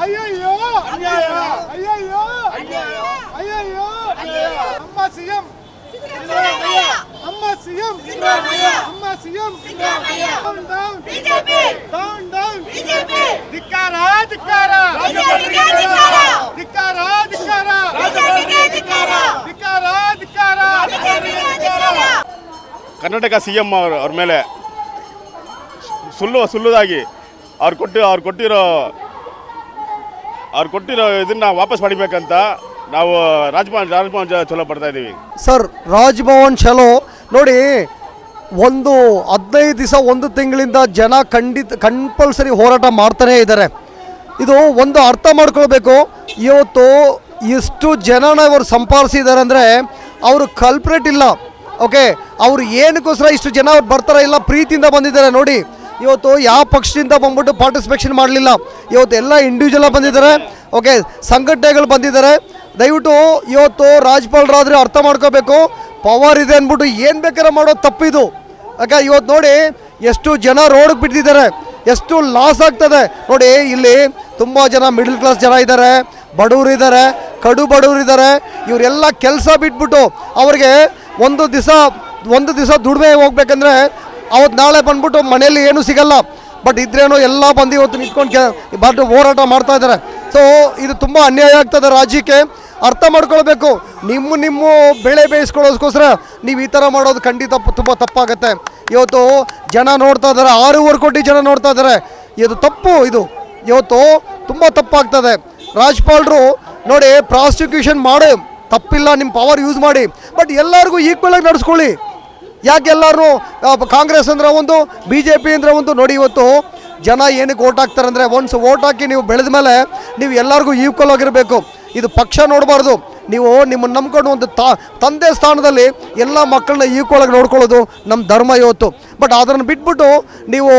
ಅಯ್ಯಯ್ಯೋ ಅನ್ಯಾಯ ಅಯ್ಯಯ್ಯೋ ಅಯ್ಯಯ್ಯೋ ನಮ್ಮ ಸಿಎಂ ನಮ್ಮ ಸಿಎಂ ನಮ್ಮ CM down down down down ಧಿಕ್ಕಾರ ಧಿಕ್ಕಾರ ಧಿಕ್ಕಾರ ಧಿಕ್ಕಾರ ಧಿಕ್ಕಾರ ಧಿಕ್ಕಾರ ಕರ್ನಾಟಕ ಸಿ ಎಂ ಅವ್ರ ಅವ್ರ ಮೇಲೆ ಸುಳ್ಳು ಸುಳ್ಳುದಾಗಿ ಅವ್ರು ಕೊಟ್ಟು ಅವ್ರು ಕೊಟ್ಟಿರೋ ಅವ್ರು ಕೊಟ್ಟಿರೋ ಇದನ್ನ ವಾಪಸ್ ಪಡಿಬೇಕಂತ ನಾವು ರಾಜಭವನ್ ರಾಜಭವನ್ ಚಲೋ ಪಡ್ತಾ ಇದ್ದೀವಿ ಸರ್, ರಾಜ್ಭವನ್ ಚಲೋ ನೋಡಿ, ಒಂದು ಹದಿನೈದು ದಿವಸ ಒಂದು ತಿಂಗಳಿಂದ ಜನ ಖಂಡಿತ ಕಂಪಲ್ಸರಿ ಹೋರಾಟ ಮಾಡ್ತಾನೇ ಇದ್ದಾರೆ. ಇದು ಒಂದು ಅರ್ಥ ಮಾಡ್ಕೊಳ್ಬೇಕು. ಇವತ್ತು ಎಷ್ಟು ಜನನ ಇವರು ಸಂಪಾದಿಸಿದ್ದಾರೆ ಅಂದರೆ ಅವರು ಕಲ್ಪ್ರೇಟ್ ಇಲ್ಲ. ಓಕೆ ಅವರು ಏನಕ್ಕೋಸ್ಕರ ಇಷ್ಟು ಜನ ಬರ್ತಾರ ಇಲ್ಲ? ಪ್ರೀತಿಯಿಂದ ಬಂದಿದ್ದಾರೆ. ನೋಡಿ ಇವತ್ತು ಯಾವ ಪಕ್ಷದಿಂದ ಬಂದ್ಬಿಟ್ಟು ಪಾರ್ಟಿಸಿಪೇಷನ್ ಮಾಡಲಿಲ್ಲ. ಇವತ್ತು ಎಲ್ಲ ಇಂಡಿವಿಜುವಲ್ ಬಂದಿದ್ದಾರೆ. ಓಕೆ ಸಂಘಟನೆಗಳು ಬಂದಿದ್ದಾರೆ. ದಯವಿಟ್ಟು ಇವತ್ತು ರಾಜ್ಯಪಾಲರಾದ್ರೆ ಅರ್ಥ ಮಾಡ್ಕೋಬೇಕು. ಪವರ್ ಇದೆ ಅಂದ್ಬಿಟ್ಟು ಏನು ಬೇಕಾದ್ರೆ ಮಾಡೋದು ತಪ್ಪಿದು. ಯಾಕೆ ಇವತ್ತು ನೋಡಿ ಎಷ್ಟು ಜನ ರೋಡ್ಗೆ ಬಿಟ್ಟಿದ್ದಾರೆ. ಎಷ್ಟು ಲಾಸ್ ಆಗ್ತದೆ. ನೋಡಿ, ಇಲ್ಲಿ ತುಂಬ ಜನ ಮಿಡಲ್ ಕ್ಲಾಸ್ ಜನ ಇದ್ದಾರೆ. ಬಡವರು ಇದ್ದಾರೆ. ಕಡು ಬಡವರು ಇದ್ದಾರೆ. ಇವರೆಲ್ಲ ಕೆಲಸ ಬಿಟ್ಬಿಟ್ಟು ಅವ್ರಿಗೆ ಒಂದು ದಿವಸ ಒಂದು ದಿವಸ ದುಡಿಮೆ ಹೋಗ್ಬೇಕಂದ್ರೆ ಅವತ್ತು ನಾಳೆ ಬಂದ್ಬಿಟ್ಟು ಮನೆಯಲ್ಲಿ ಏನೂ ಸಿಗಲ್ಲ. ಬಟ್ ಇದ್ರೇನು ಎಲ್ಲ ಬಂದು ಇವತ್ತು ನಿಂತ್ಕೊಂಡು ಬಟ್ ಹೋರಾಟ ಮಾಡ್ತಾ ಇದ್ದಾರೆ ಸೊ ಇದು ತುಂಬ ಅನ್ಯಾಯ ಆಗ್ತದೆ ರಾಜ್ಯಕ್ಕೆ ಅರ್ಥ ಮಾಡ್ಕೊಳ್ಬೇಕು. ನಿಮ್ಮ ನಿಮ್ಮ ಬೆಳೆ ಬೇಯಿಸ್ಕೊಳ್ಳೋದಕ್ಕೋಸ್ಕರ ನೀವು ಈ ಥರ ಮಾಡೋದು ಖಂಡಿತ ತುಂಬ ತಪ್ಪಾಗುತ್ತೆ. ಇವತ್ತು ಜನ ನೋಡ್ತಾ ಇದ್ದಾರೆ ಆರೂವರೆ ಕೋಟಿ ಜನ ನೋಡ್ತಾ ಇದ್ದಾರೆ ಇದು ತಪ್ಪು ಇದು. ಇವತ್ತು ತುಂಬ ತಪ್ಪಾಗ್ತದೆ. ರಾಜ್ಯಪಾಲರು ನೋಡಿ ಪ್ರಾಸಿಕ್ಯೂಷನ್ ಮಾಡಿ. ತಪ್ಪಿಲ್ಲ ನಿಮ್ಮ ಪವರ್ ಯೂಸ್ ಮಾಡಿ. ಬಟ್ ಎಲ್ಲರಿಗೂ ಈಕ್ವಲ್ ಆಗಿ ನಡೆಸ್ಕೊಳ್ಳಿ. ಯಾಕೆ ಎಲ್ಲರೂ ಕಾಂಗ್ರೆಸ್ ಅಂದ್ರೆ ಒಂದು ಬಿ ಜೆ ಪಿ ಅಂದ್ರೆ ಒಂದು ನೋಡಿ ಇವತ್ತು ಜನ ಏನಕ್ಕೆ ಓಟ್ ಹಾಕ್ತಾರೆ ಅಂದರೆ ಒನ್ಸ್ ಓಟ್ ಹಾಕಿ ನೀವು ಬೆಳೆದ ಮೇಲೆ ನೀವು ಎಲ್ಲರಿಗೂ ಈಕ್ವಲ್ ಆಗಿರಬೇಕು. ಇದು ಪಕ್ಷ ನೋಡಬಾರ್ದು. ನೀವು ನಿಮ್ಮನ್ನು ನಂಬ್ಕೊಂಡು ಒಂದು ತಾ, ತಂದೆ ಸ್ಥಾನದಲ್ಲಿ ಎಲ್ಲ ಮಕ್ಕಳನ್ನ ಈಕ್ವಲ್ ಆಗಿ ನೋಡ್ಕೊಳ್ಳೋದು ನಮ್ಮ ಧರ್ಮ ಇವತ್ತು. ಬಟ್ ಅದನ್ನು ಬಿಟ್ಬಿಟ್ಟು ನೀವು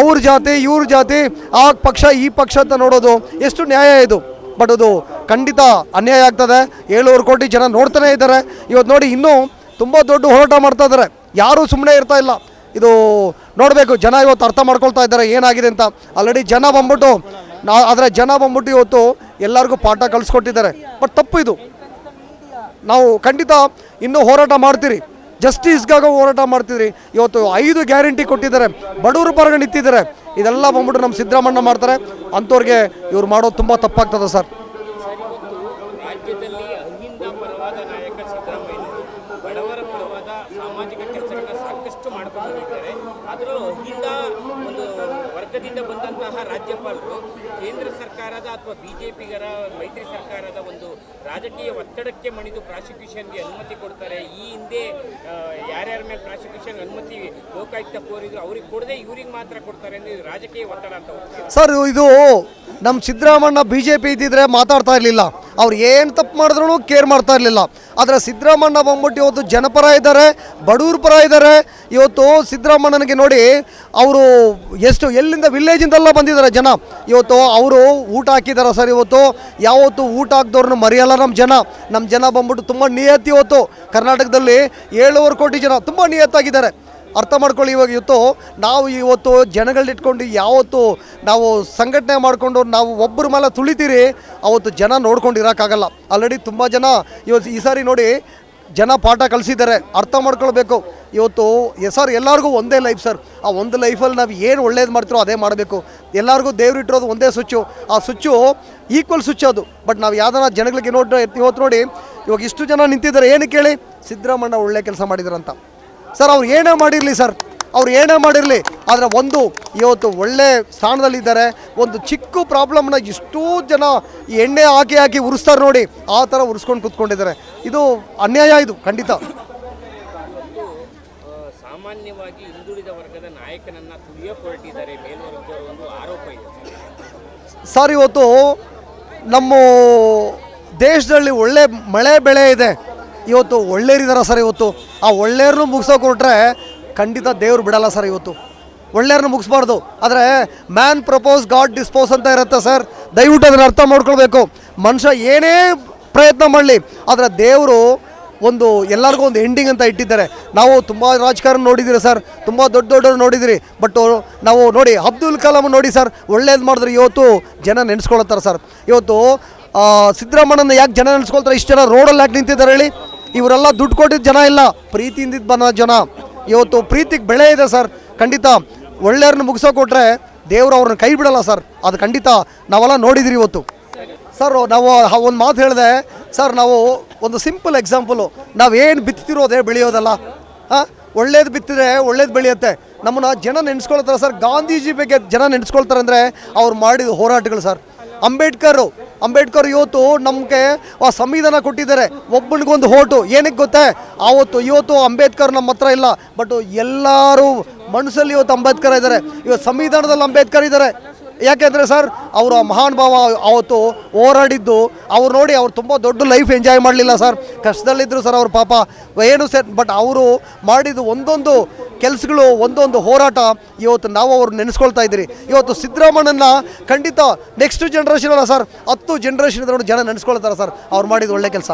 ಅವ್ರ ಜಾತಿ, ಇವ್ರ ಜಾತಿ, ಆ ಪಕ್ಷ, ಈ ಪಕ್ಷ ಅಂತ ನೋಡೋದು ಎಷ್ಟು ನ್ಯಾಯ ಇದು. ಬಟ್ ಅದು ಖಂಡಿತ ಅನ್ಯಾಯ ಆಗ್ತದೆ. ಏಳುವರೆ ಕೋಟಿ ಜನ ನೋಡ್ತಾನೆ ಇದ್ದಾರೆ. ಇವತ್ತು ನೋಡಿ ಇನ್ನೂ ತುಂಬ ದೊಡ್ಡ ಹೋರಾಟ ಮಾಡ್ತಾ ಇದ್ದಾರೆ. ಯಾರೂ ಸುಮ್ಮನೆ ಇರ್ತಾ ಇಲ್ಲ. ಇದು ನೋಡಬೇಕು, ಜನ ಇವತ್ತು ಅರ್ಥ ಮಾಡ್ಕೊಳ್ತಾ ಇದ್ದಾರೆ, ಏನಾಗಿದೆ ಅಂತ. ಆಲ್ರೆಡಿ ಜನ ಬಂದ್ಬಿಟ್ಟು, ನಾ ಆದರೆ ಜನ ಬಂದ್ಬಿಟ್ಟು ಇವತ್ತು ಎಲ್ಲರಿಗೂ ಪಾಠ ಕಲಿಸ್ಕೊಟ್ಟಿದ್ದಾರೆ. ಬಟ್ ತಪ್ಪು ಇದು. ನಾವು ಖಂಡಿತ ಇನ್ನೂ ಹೋರಾಟ ಮಾಡ್ತೀರಿ. ಜಸ್ಟಿಸ್ಗಾಗ ಹೋರಾಟ ಮಾಡ್ತಿದ್ರಿ. ಇವತ್ತು ಐದು ಗ್ಯಾರಂಟಿ ಕೊಟ್ಟಿದ್ದಾರೆ. ಬಡವರು ಪರಗ ನಿಂತಿದ್ದಾರೆ. ಇದೆಲ್ಲ ಬಂದ್ಬಿಟ್ಟು ನಮ್ಮ ಸಿದ್ದರಾಮಣ್ಣ ಮಾಡ್ತಾರೆ. ಅಂಥವ್ರಿಗೆ ಇವ್ರು ಮಾಡೋದು ತುಂಬ ತಪ್ಪಾಗ್ತದೆ ಸರ್. ಸಾಮಾಜಿಕ ಕೆಲಸಗಳನ್ನ ಸಾಕಷ್ಟು ಮಾಡ್ಕೊಂಡು ಬಂದಿದ್ದಾರೆ ಆದರೂ ಹಿಂದ ಒಂದು ವರ್ಗದಿಂದ ಬಂದಂತಹ ರಾಜ್ಯಪಾಲರು ಕೇಂದ್ರ ಸರ್ಕಾರದ ಅಥವಾ ಬಿಜೆಪಿಗರ, ಮೈತ್ರಿ ಸರ್ಕಾರದ ಒಂದು ರಾಜಕೀಯ ಒತ್ತಡಕ್ಕೆ ಮಣಿದು ಪ್ರಾಸಿಕ್ಯೂಷನ್ಗೆ ಅನುಮತಿ ಕೊಡ್ತಾರೆ. ಈ ಹಿಂದೆ ಯಾರ್ಯಾರ ಮೇಲೆ ಪ್ರಾಸಿಕ್ಯೂಷನ್ ಅನುಮತಿ ಲೋಕಾಯುಕ್ತ ಕೋರಿದ್ರು, ಅವ್ರಿಗೆ ಕೊಡದೆ ಇವ್ರಿಗೆ ಮಾತ್ರ ಕೊಡ್ತಾರೆ ಅಂದ್ರೆ ರಾಜಕೀಯ ಒತ್ತಡ ಅಂತ ಸರ್, ಇದು ನಮ್ಮ ಸಿದ್ದರಾಮಣ್ಣ ಬಿ ಜೆ ಪಿ ಇದ್ದಿದ್ರೆ ಮಾತಾಡ್ತಾ ಇರಲಿಲ್ಲ. ಅವ್ರು ಏನು ತಪ್ಪು ಮಾಡಿದ್ರು ಕೇರ್ ಮಾಡ್ತಾ ಇರಲಿಲ್ಲ. ಆದರೆ ಸಿದ್ದರಾಮಣ್ಣ ಬಂದ್ಬಿಟ್ಟು ಇವತ್ತು ಜನಪರ ಇದ್ದಾರೆ ಬಡವ್ರ ಪರ ಇದ್ದಾರೆ. ಇವತ್ತು ಸಿದ್ದರಾಮಣ್ಣನಿಗೆ ನೋಡಿ ಅವರು ಎಷ್ಟು ಎಲ್ಲಿಂದ ವಿಲೇಜಿಂದೆಲ್ಲ ಬಂದಿದ್ದಾರೆ ಜನ. ಇವತ್ತು ಅವರು ಊಟ ಹಾಕಿದ್ದಾರೆ ಸರ್ ಇವತ್ತು. ಯಾವತ್ತು ಊಟ ಹಾಕ್ದವ್ರನ್ನ ಮರೆಯಲ್ಲ ನಮ್ಮ ಜನ. ನಮ್ಮ ಜನ ಬಂದ್ಬಿಟ್ಟು ತುಂಬ ನಿಯತ್ತಿ ಇವತ್ತು. ಕರ್ನಾಟಕದಲ್ಲಿ ಏಳುವರೆ ಕೋಟಿ ಜನ ತುಂಬ ನಿಯತ್ತಾಗಿದ್ದಾರೆ. ಅರ್ಥ ಮಾಡ್ಕೊಳ್ಳಿ ಇವಾಗ ಇವತ್ತು ನಾವು ಇವತ್ತು ಜನಗಳನ್ನಿಟ್ಕೊಂಡು ಯಾವತ್ತು ನಾವು ಸಂಘಟನೆ ಮಾಡಿಕೊಂಡು ನಾವು ಒಬ್ಬರ ಮೇಲೆ ತುಳಿತೀರಿ, ಅವತ್ತು ಜನ ನೋಡ್ಕೊಂಡು ಇರೋಕ್ಕಾಗಲ್ಲ. ಆಲ್ರೆಡಿ ತುಂಬ ಜನ ಇವತ್ತು ಈ ಸಾರಿ ನೋಡಿ ಜನ ಪಾಠ ಕಲಿಸಿದ್ದಾರೆ. ಅರ್ಥ ಮಾಡ್ಕೊಳ್ಬೇಕು. ಇವತ್ತು ಸರ್ ಎಲ್ಲರಿಗೂ ಒಂದೇ ಲೈಫ್ ಸರ್ ಆ ಒಂದು ಲೈಫಲ್ಲಿ ನಾವು ಏನು ಒಳ್ಳೇದು ಮಾಡ್ತಿರೋ ಅದೇ ಮಾಡಬೇಕು. ಎಲ್ಲರಿಗೂ ದೇವ್ರು ಇಟ್ಟಿರೋದು ಒಂದೇ ಸ್ವಿಚ್ಚು ಆ ಸ್ವಿಚ್ಚು ಈಕ್ವಲ್ ಸ್ವಿಚ್ ಅದು. ಬಟ್ ನಾವು ಯಾವ್ದಾರ ಜನಗಳಿಗೆ ನೋಡಿ, ಇವತ್ತು ನೋಡಿ ಇವಾಗ ಇಷ್ಟು ಜನ ನಿಂತಿದ್ದಾರೆ. ಏನು ಕೇಳಿ ಸಿದ್ದರಾಮಣ್ಣ ಒಳ್ಳೆ ಕೆಲಸ ಮಾಡಿದಾರಂತ. ಸರ್ ಅವ್ರು ಏನೇ ಮಾಡಿರಲಿ ಸರ್ ಅವ್ರು ಏನೇ ಮಾಡಿರಲಿ ಆದರೆ ಒಂದು ಇವತ್ತು ಒಳ್ಳೆ ಸ್ಥಾನದಲ್ಲಿದ್ದಾರೆ ಒಂದು ಚಿಕ್ಕ ಪ್ರಾಬ್ಲಮ್ನ ಇಷ್ಟೂ ಜನ ಎಣ್ಣೆ ಹಾಕಿ ಹಾಕಿ ಉರಿಸ್ತಾರೆ ನೋಡಿ ಆ ಥರ ಉರಿಸ್ಕೊಂಡು ಕೂತ್ಕೊಂಡಿದ್ದಾರೆ ಇದು ಅನ್ಯಾಯ ಇದು ಖಂಡಿತ ಸಾಮಾನ್ಯವಾಗಿ ಹಿಂದುಳಿದ ವರ್ಗದ ನಾಯಕನನ್ನ ತುಳಿಯಕ್ಕೆ ಹೊರಟಿದ್ದಾರೆ ಮೇಲ್ವರ್ಗದವರು ಒಂದು ಆರೋಪ ಇದೆ. ಸರ್ ಇವತ್ತು ನಮ್ಮ ದೇಶದಲ್ಲಿ ಒಳ್ಳೆ ಮಳೆ ಬೆಳೆ ಇದೆ ಇವತ್ತು ಒಳ್ಳೆಯರಿದ್ದಾರೆ ಸರ್ ಇವತ್ತು. ಆ ಒಳ್ಳೆಯವ್ರನ್ನೂ ಮುಗಿಸೋಕೆ ಹೊರಟ್ರೆ ಖಂಡಿತ ದೇವ್ರು ಬಿಡಲ್ಲ ಸರ್ ಇವತ್ತು. ಒಳ್ಳೆಯವ್ರನ್ನ ಮುಗಿಸ್ಬಾರ್ದು. ಆದರೆ ಮ್ಯಾನ್ ಪ್ರಪೋಸ್ ಗಾಡ್ ಡಿಸ್ಪೋಸ್ ಅಂತ ಇರುತ್ತೆ ಸರ್. ದಯವಿಟ್ಟು ಅದನ್ನು ಅರ್ಥ ಮಾಡ್ಕೊಳ್ಬೇಕು. ಮನುಷ್ಯ ಏನೇ ಪ್ರಯತ್ನ ಮಾಡಲಿ, ಆದರೆ ದೇವರು ಒಂದು ಎಲ್ಲರಿಗೂ ಒಂದು ಎಂಡಿಂಗ್ ಅಂತ ಇಟ್ಟಿದ್ದಾರೆ. ನಾವು ತುಂಬ ರಾಜಕಾರಣ ನೋಡಿದ್ದೀರಿ ಸರ್. ತುಂಬ ದೊಡ್ಡ ದೊಡ್ಡವ್ರು ನೋಡಿದಿರಿ. ಬಟ್ ನಾವು ನೋಡಿ, ಅಬ್ದುಲ್ ಕಲಾಂ ನೋಡಿ ಸರ್, ಒಳ್ಳೇದು ಮಾಡಿದ್ರೆ ಇವತ್ತು ಜನ ನೆನೆಸ್ಕೊಳ್ತಾರೆ ಸರ್. ಇವತ್ತು ಸಿದ್ದರಾಮಣ್ಣನ ಯಾಕೆ ಜನ ನೆನೆಸ್ಕೊಳ್ತಾರೆ? ಇಷ್ಟು ಜನ ರೋಡಲ್ಲಿ ಯಾಕೆ ನಿಂತಿದ್ದಾರೆ ಹೇಳಿ? ಇವರೆಲ್ಲ ದುಡ್ಡು ಕೊಟ್ಟಿದ್ದ ಜನ ಇಲ್ಲ. ಪ್ರೀತಿಯಿಂದ ಬಂದ ಜನ. ಇವತ್ತು ಪ್ರೀತಿಗೆ ಬೆಳೆ ಇದೆ ಸರ್. ಖಂಡಿತ ಒಳ್ಳೆಯವ್ರನ್ನ ಮುಗಿಸೋ ಕೊಟ್ಟರೆ ದೇವರು ಅವ್ರನ್ನ ಕೈ ಬಿಡಲ್ಲ ಸರ್. ಅದು ಖಂಡಿತ ನಾವೆಲ್ಲ ನೋಡಿದಿರಿ ಇವತ್ತು. ಸರ್, ನಾವು ಒಂದು ಮಾತು ಹೇಳಿದೆ. ಸರ್, ನಾವು ಒಂದು ಸಿಂಪಲ್ ಎಕ್ಸಾಂಪಲು ನಾವೇನು ಬಿತ್ತಿರೋ ಅದೇ ಬೆಳೆಯೋದಲ್ಲ? ಹಾಂ? ಒಳ್ಳೇದು ಬಿತ್ತಿದ್ರೆ ಒಳ್ಳೇದು ಬೆಳೆಯುತ್ತೆ. ನಮ್ಮನ್ನ ಜನ ನೆನೆಸ್ಕೊಳ್ತಾರೆ ಸರ್. ಗಾಂಧೀಜಿ ಬಗ್ಗೆ ಜನ ನೆನೆಸ್ಕೊಳ್ತಾರೆ ಅಂದರೆ ಅವ್ರು ಮಾಡಿದ ಹೋರಾಟಗಳು ಸರ್. ಅಂಬೇಡ್ಕರ್ ಅಂಬೇಡ್ಕರ್ ಇವತ್ತು ನಮಗೆ ಆ ಸಂವಿಧಾನ ಕೊಟ್ಟಿದ್ದಾರೆ. ಒಬ್ಬನಿಗೊಂದು ಹೋಟು ಏನಕ್ಕೆ ಗೊತ್ತೇ? ಆವತ್ತು, ಇವತ್ತು ಅಂಬೇಡ್ಕರ್ ನಮ್ಮ ಹತ್ರ ಇಲ್ಲ. ಬಟ್ ಎಲ್ಲರೂ ಮನಸ್ಸಲ್ಲಿ ಇವತ್ತು ಅಂಬೇಡ್ಕರ್ ಇದ್ದಾರೆ. ಇವತ್ತು ಸಂವಿಧಾನದಲ್ಲಿ ಅಂಬೇಡ್ಕರ್ ಇದ್ದಾರೆ. ಯಾಕೆಂದರೆ ಸರ್, ಅವರ ಮಹಾನ್ ಭಾವ ಅವತ್ತು ಹೋರಾಡಿದ್ದು. ಅವ್ರು ನೋಡಿ ಅವ್ರು ತುಂಬ ದೊಡ್ಡ ಲೈಫ್ ಎಂಜಾಯ್ ಮಾಡಲಿಲ್ಲ ಸರ್. ಕಷ್ಟದಲ್ಲಿದ್ದರು ಸರ್ ಅವ್ರ ಪಾಪ. ಏನು ಸರ್ ಬಟ್ ಅವರು ಮಾಡಿದ್ದು ಒಂದೊಂದು ಕೆಲಸಗಳು ಒಂದೊಂದು ಹೋರಾಟ ಇವತ್ತು ನಾವು ಅವ್ರು ನೆನೆಸ್ಕೊಳ್ತಾ ಇದ್ದೀರಿ. ಇವತ್ತು ಸಿದ್ದರಾಮಣ್ಣನ ಖಂಡಿತ ನೆಕ್ಸ್ಟ್ ಜನ್ರೇಷನ್ ಅಲ್ಲ ಸರ್ ಹತ್ತು ಜನ್ರೇಷನ್ ಜನ ನೆನೆಸ್ಕೊಳ್ತಾರೆ ಸರ್ ಅವ್ರು ಮಾಡಿದ ಒಳ್ಳೆ ಕೆಲಸ.